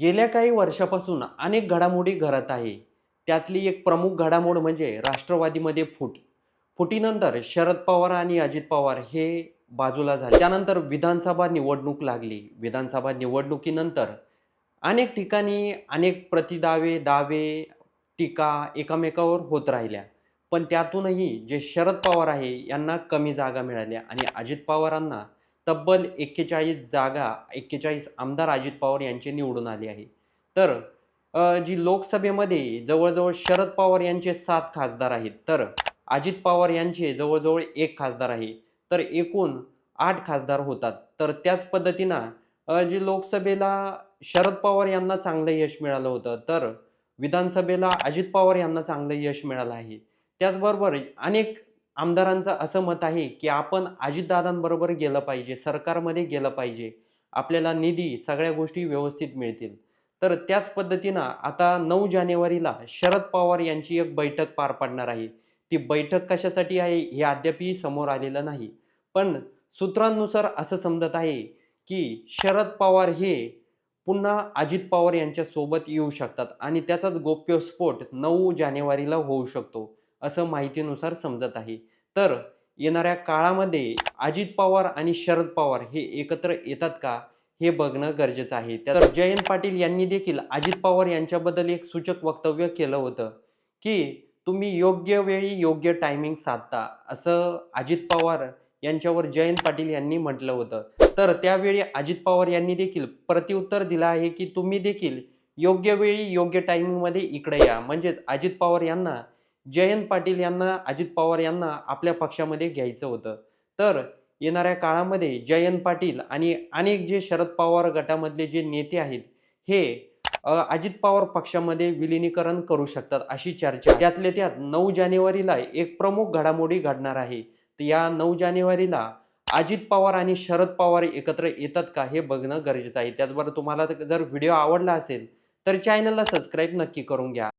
गेल्या काही वर्षापासून अनेक घडामोडी घडत आहे. त्यातली एक प्रमुख घडामोड म्हणजे राष्ट्रवादीमध्ये फूट. फुटीनंतर शरद पवार आणि अजित पवार हे बाजूला झाले. त्यानंतर विधानसभा निवडणूक लागली. विधानसभा निवडणुकीनंतर अनेक ठिकाणी अनेक प्रतिदावे दावे टीका एकामेकावर होत राहिल्या. पण त्यातूनही जे शरद पवार आहे यांना कमी जागा मिळाल्या आणि अजित पवारांना तब्बल एक्केचाळीस जागा एक्केचाळीस आमदार अजित पवार यांचे निवडून आले आहे. तर जी लोकसभेमध्ये जवळजवळ शरद पवार यांचे सात खासदार आहेत तर अजित पवार यांचे जवळजवळ एक खासदार आहे. तर एकूण आठ खासदार होतात. तर त्याच पद्धतीनं जी लोकसभेला शरद पवार यांना चांगलं यश मिळालं होतं तर विधानसभेला अजित पवार यांना चांगलं यश मिळालं आहे. त्याचबरोबर अनेक आमदारांचं असं मत आहे की आपण अजितदादांबरोबर गेलं पाहिजे सरकारमध्ये गेलं पाहिजे. आपल्याला निधी सगळ्या गोष्टी व्यवस्थित मिळतील. तर त्याच पद्धतीनं आता नऊ जानेवारीला शरद पवार यांची एक बैठक पार पडणार आहे. ती बैठक कशासाठी आहे हे अद्यापही समोर आलेलं नाही. पण सूत्रांनुसार असं समजत आहे की शरद पवार हे पुन्हा अजित पवार यांच्यासोबत येऊ शकतात आणि त्याचाच गोप्यस्फोट नऊ जानेवारीला होऊ शकतो असं माहितीनुसार समजत आहे. तर येणाऱ्या काळामध्ये अजित पवार आणि शरद पवार हे एकत्र येतात का हे बघणं गरजेचं आहे. तर जयंत पाटील यांनी देखील अजित पवार यांच्याबद्दल एक सूचक वक्तव्य केलं होतं की तुम्ही योग्य वेळी योग्य टायमिंग साधता असं अजित पवार यांच्यावर जयंत पाटील यांनी म्हटलं होतं. तर त्यावेळी अजित पवार यांनी देखील प्रतिउत्तर दिलं आहे की तुम्ही देखील योग्य वेळी योग्य टायमिंगमध्ये इकडे या. म्हणजेच अजित पवार यांना जयंत पाटील यांना अजित पवार यांना आपल्या पक्षामध्ये घ्यायचं होतं. तर येणाऱ्या काळामध्ये जयंत पाटील आणि अनेक जे शरद पवार गटामधले जे नेते आहेत हे अजित पवार पक्षामध्ये विलिनीकरण करू शकतात अशी चर्चा. त्यातल्या त्यात नऊ जानेवारीला एक प्रमुख घडामोडी घडणार आहे. तर या नऊ जानेवारीला अजित पवार आणि शरद पवार एकत्र येतात का हे बघणं गरजेचं आहे. त्याचबरोबर तुम्हाला जर व्हिडिओ आवडला असेल तर चॅनलला सबस्क्राईब नक्की करून घ्या.